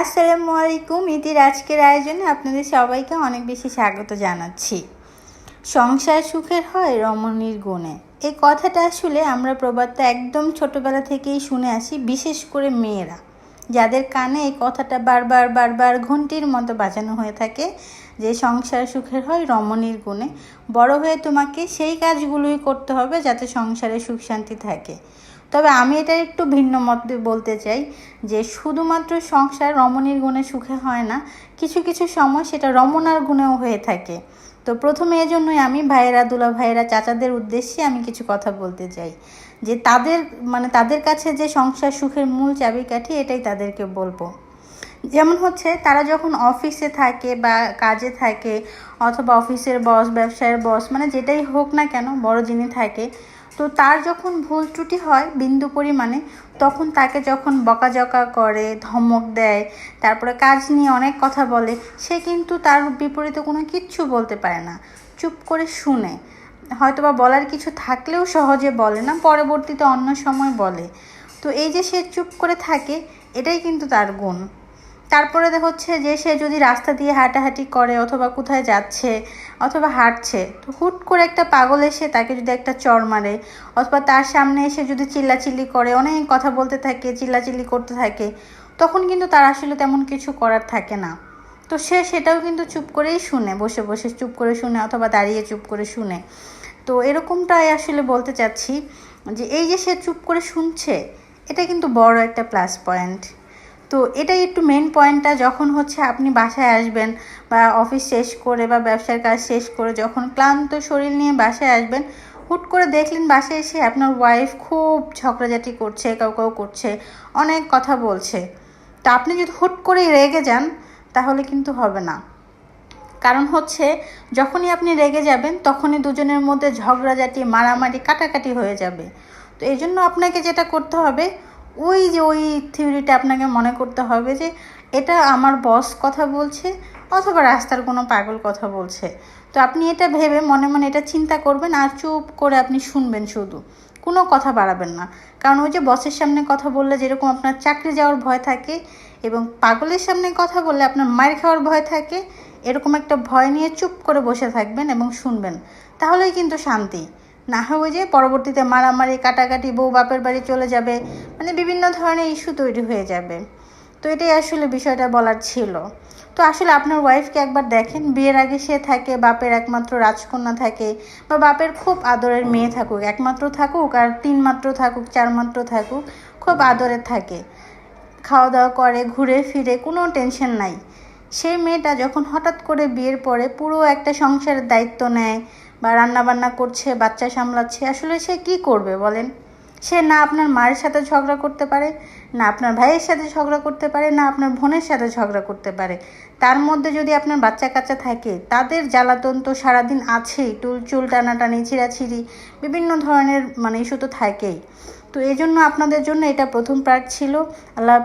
আসসালামু আলাইকুম ইতির আজকের আয়োজনে আপনাদের সবাইকে অনেক বেশি স্বাগত জানাচ্ছি। সংসার সুখের হয় রমণীর গুণে। এই কথাটা আসলে আমরা প্রবাদটা একদম ছোটবেলা থেকেই শুনে আসি, বিশেষ করে মেয়েরা। যাদের কানে এই কথাটা বারবার বারবার ঘন্টির মতো বাজানো হয়ে থাকে যে সংসার সুখের হয় রমণীর গুণে, বড় হয়ে তোমাকে সেই কাজগুলোই করতে হবে যাতে সংসারে সুখ শান্তি থাকে। তবে আমি এটা একটু ভিন্ন মত বলতে চাই যে শুধুমাত্র সংসার রমণীর গুণে সুখে হয় না, কিছু কিছু সময় সেটা রমনার গুণেও হয়ে থাকে। তো প্রথমে এজন্যই আমি ভাইয়েরা, দুলা ভাইয়েরা, চাচাদের উদ্দেশ্যে আমি কিছু কথা বলতে চাই। যে তাদের মানে তাদের কাছে যে সংসার সুখের মূল চাবিকাঠি এটাই তাদেরকে বলব। যেমন হচ্ছে তারা যখন অফিসে থাকে বা কাজে থাকে অথবা অফিসের বস, ব্যবসায়ের বস মানে যেটাই হোক না কেন, বড় যিনি থাকে তো তার যখন ভুল ত্রুটি হয় বিন্দু পরিমাণে, তখন তাকে যখন বকাঝকা করে, ধমক দেয়, তারপরে কাজ নিয়ে অনেক কথা বলে, সে কিন্তু তার বিপরীতে কোনো কিচ্ছু বলতে পারে না। চুপ করে শুনে। হয়তো বা বলার কিছু থাকলেও সহজে বলে না, পরবর্তীতে অন্য সময় বলে। তো এই যে সে চুপ করে থাকে, এটাই কিন্তু তার গুণ। তারপরে হচ্ছে যে সে যদি রাস্তা দিয়ে হাঁটাহাঁটি করে অথবা কোথায় যাচ্ছে অথবা হাঁটছে, তো হুট করে একটা পাগল এসে তাকে যদি একটা চর মারে অথবা তার সামনে এসে যদি চিল্লাচিল্লি করে, অনেক কথা বলতে থাকে, চিল্লাচিল্লি করতে থাকে, তখন কিন্তু তার আসলে তেমন কিছু করার থাকে না। তো সে সেটাও কিন্তু চুপ করেই শুনে, বসে বসে চুপ করে শুনে অথবা দাঁড়িয়ে চুপ করে শুনে। তো এরকমটাই আসলে বলতে চাচ্ছি যে এই যে সে চুপ করে শুনছে, এটা কিন্তু বড় একটা প্লাস পয়েন্ট তো এটাই একটু মেন পয়েন্টটা যখন হচ্ছে আপনি বাসায় আসবেন বা অফিস শেষ করে বা ব্যবসার কাজ শেষ করে যখন ক্লান্ত শরীর নিয়ে বাসায় আসবেন, হুট করে দেখলেন বাসায় এসে আপনার ওয়াইফ খুব ঝগড়াঝাটি করছে, কাউ কাউ করছে, অনেক কথা বলছে। তো আপনি যদি হুট করেই রেগে যান, তাহলে কিন্তু হবে না। কারণ হচ্ছে যখনই আপনি রেগে যাবেন, তখনই দুজনের মধ্যে ঝগড়াঝাটি, মারামারি, কাটাকাটি হয়ে যাবে। তো এই জন্য আপনাকে যেটা করতে হবে ওই যে ওই থিওরিটা আপনাকে মনে করতে হবে যে এটা আমার বস কথা বলছে অথবা রাস্তার কোনো পাগল কথা বলছে। তো আপনি এটা ভেবে মনে মনে এটা চিন্তা করবেন আর চুপ করে আপনি শুনবেন শুধু। কোনো কথা বাড়াবেন না। কারণ ওই যে বসের সামনে কথা বললে যেরকম আপনার চাকরি যাওয়ার ভয় থাকে এবং পাগলের সামনে কথা বললে আপনার মায়ের খাওয়ার ভয় থাকে, এরকম একটা ভয় নিয়ে চুপ করে বসে থাকবেন এবং শুনবেন। তাহলেই কিন্তু শান্তি। না হয় যে পরবর্তীতে মারামারি, কাটাকাটি বউ বাপের বাড়ি চলে যাবে মানে বিভিন্ন ধরনের ইস্যু তৈরি হয়ে যাবে। তো এটাই আসলে বিষয়টা বলার ছিল। তো আসলে আপনার ওয়াইফকে একবার দেখেন, বিয়ের আগে সে থাকে, বাপের একমাত্র রাজকন্যা থাকে, বা বাপের খুব আদরের মেয়ে থাকুক, একমাত্র থাকুক আর তিন মাত্র থাকুক চার মাত্র থাকুক, খুব আদরের থাকে। খাওয়া দাওয়া করে, ঘুরে ফিরে, কোনো টেনশন নাই। সেই মেয়েটা যখন হঠাৎ করে বিয়ের পরে পুরো একটা সংসারের দায়িত্ব নেয় বা রান্নাবান্না করছে, বাচ্চা সামলাচ্ছে, আসলে সে কি করবে বলেন? সে না আপনার মায়ের সাথে ঝগড়া করতে পারে, না আপনার ভাইয়ের সাথে ঝগড়া করতে পারে, না আপনার বোনের সাথে ঝগড়া করতে পারে। তার মধ্যে যদি আপনার বাচ্চা কাচ্চা থাকে, তাদের জ্বালাতন তো সারাদিন আছেই, টুল চুল টানাটানি ছিঁড়াছিঁড়ি বিভিন্ন ধরনের মানে ইস্যু তো থাকেই। তো এই জন্য আপনাদের জন্য এটা প্রথম পার্ট ছিল। আল্লাহ।